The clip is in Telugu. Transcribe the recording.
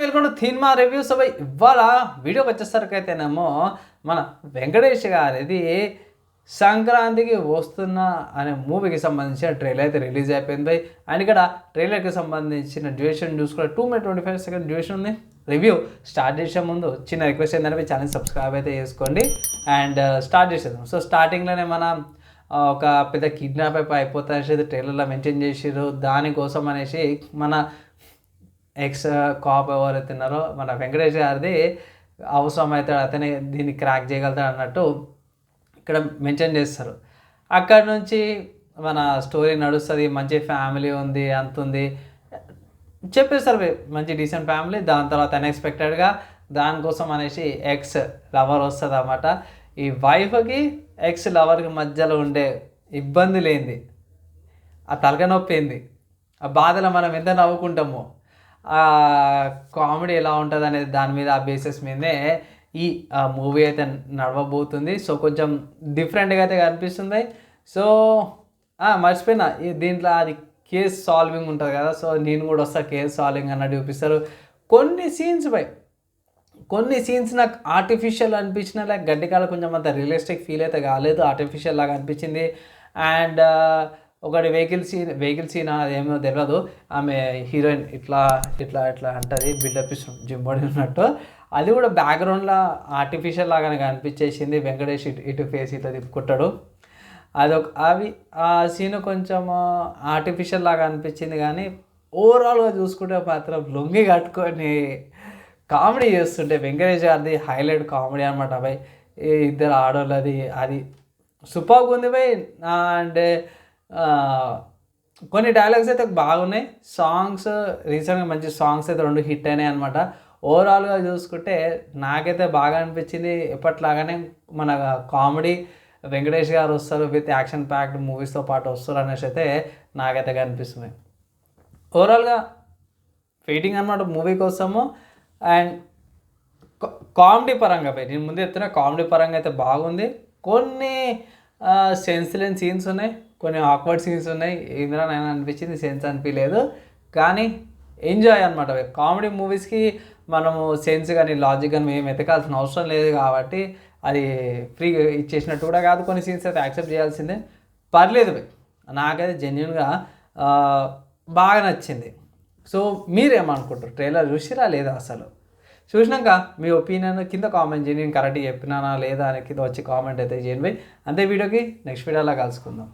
వెల్కమ్ టు సినిమా రివ్యూస్ అవి ఇవాళ వీడియోకి వచ్చేసరికి మన వెంకటేష్ గారిది సంక్రాంతికి వస్తున్న అనే మూవీకి సంబంధించిన ట్రైలర్ అయితే రిలీజ్ అయిపోయింది అండ్ ఇక్కడ ట్రైలర్కి సంబంధించిన డ్యూరేషన్ చూసుకుంటే two minute twenty five second duration ఉంది. రివ్యూ స్టార్ట్ చేసే ముందు చిన్న రిక్వెస్ట్ ఏంటంటే మీ ఛానల్ సబ్స్క్రైబ్ అయితే చేసుకోండి. అండ్ uh, స్టార్ట్ చేసేద్దాం. సో స్టార్టింగ్లోనే మనం ఒక పెద్ద కిడ్నాప్ అయిపోతా అనేసి ట్రైలర్లో మెన్షన్ చేసారు దానికోసం అనేసి మన ఎక్స్ కాప్ ఎవరైతే తిన్నారో మన వెంకటేష్ గారిది అవసరం అవుతాడు అతనే దీన్ని క్రాక్ చేయగలుగుతాడు అన్నట్టు ఇక్కడ మెన్షన్ చేస్తారు. అక్కడ నుంచి మన స్టోరీ నడుస్తుంది మంచి ఫ్యామిలీ ఉంది అంత ఉంది. చెప్పేస్తారు మంచి డీసెంట్ ఫ్యామిలీ దాని తర్వాత అన్ఎక్స్పెక్టెడ్గా దానికోసం అనేసి ఎక్స్ లవర్ వస్తుంది అన్నమాట ఈ వైఫ్కి ఎక్స్ లవర్కి మధ్యలో ఉండే ఇబ్బంది లేనిది ఆ తలక నొప్పి ఆ బాధలో మనం ఎంత నవ్వుకుంటామో. కామెడీ ఎలా ఉంటుంది అనేది దాని మీద ఆ బేసిస్ మీదే ఈ మూవీ అయితే నడవబోతుంది. సో కొంచెం డిఫరెంట్గా అయితే కనిపిస్తుంది. సో మర్చిపోయినా. ఈ దీంట్లో అది కేస్ సాల్వింగ్ ఉంటుంది కదా. సో నేను కూడా వస్తా కేస్ సాల్వింగ్ అన్నట్టు చూపిస్తారు. కొన్ని సీన్స్ పై కొన్ని సీన్స్ నాకు ఆర్టిఫిషియల్ అనిపించిన లైక్ గడ్డికాల కొంచెం అంత రియలిస్టిక్ ఫీల్ అయితే కాలేదు. ఆర్టిఫిషియల్ లాగా అనిపించింది. అండ్ ఒకటి వెహికల్ సీన్ వెహికల్ సీన్ అదేమో తెలియదు ఆమె హీరోయిన్ ఇట్లా ఇట్లా ఇట్లా అంటది బిల్డప్ ఇస్తుంది జిమ్ బాడీ ఉన్నట్టు అది కూడా బ్యాక్గ్రౌండ్లో ఆర్టిఫిషియల్ లాగానే కనిపించేసింది. వెంకటేష్ ఇటు ఇటు ఫేస్ ఇట్లా తిప్పుకుంటాడు. అదొక అవి ఆ సీన్ కొంచెం ఆర్టిఫిషియల్ లాగా అనిపించింది కానీ ఓవరాల్గా చూసుకుంటే మాత్రం లొంగి కట్టుకొని కామెడీ చేస్తుంటే వెంకటేష్ గారిది హైలైట్ కామెడీ అనమాట భయ్ ఇద్దరు ఆడోళ్ళది అది. సూపర్గా ఉంది భయ్ అంటే కొన్ని డైలాగ్స్ అయితే బాగున్నాయి. సాంగ్స్ రీసెంట్గా మంచి సాంగ్స్ అయితే రెండు హిట్ అయినాయి అనమాట ఓవరాల్గా చూసుకుంటే నాకైతే బాగా అనిపించింది. ఎప్పట్లాగానే మన కామెడీ వెంకటేష్ గారు వస్తారు విత్ యాక్షన్ ప్యాక్డ్ మూవీస్తో పాటు వస్తారు అనేసి అయితే నాకైతే కనిపిస్తుంది ఓవరాల్గా వెయిటింగ్ అనమాట మూవీ కోసము. అండ్ కామెడీ పరంగా నేను ముందు చెప్తున్నా కామెడీ పరంగా అయితే బాగుంది. కొన్ని సెన్స్ లేని సీన్స్ ఉన్నాయి. కొన్ని ఆక్వర్డ్ సీన్స్ ఉన్నాయి. ఇందులో నేను అనిపించింది సెన్స్ అనిపించలేదు. కానీ ఎంజాయ్ అనమాట కామెడీ మూవీస్కి మనము సెన్స్ కానీ లాజిక్ కానీ మేము ఎతకాల్సిన అవసరం లేదు కాబట్టి అది ఫ్రీగా ఇచ్చేసినట్టు కూడా కాదు. కొన్ని సీన్స్ అయితే యాక్సెప్ట్ చేయాల్సిందే. పర్లేదు నాకైతే జెన్యున్గా బాగా నచ్చింది. సో మీరేమనుకుంటారు? ట్రైలర్ చూసిరా లేదా అసలు? చూసినాక మీ ఒపీనియన్ కింద కామెంట్ చేయండి. నేను కరెక్ట్గా చెప్పినానా లేదా అని కింద వచ్చి కామెంట్ అయితే చేయండి. అంతే వీడియోకి నెక్స్ట్ వీడియోలో కలుసుకుందాం.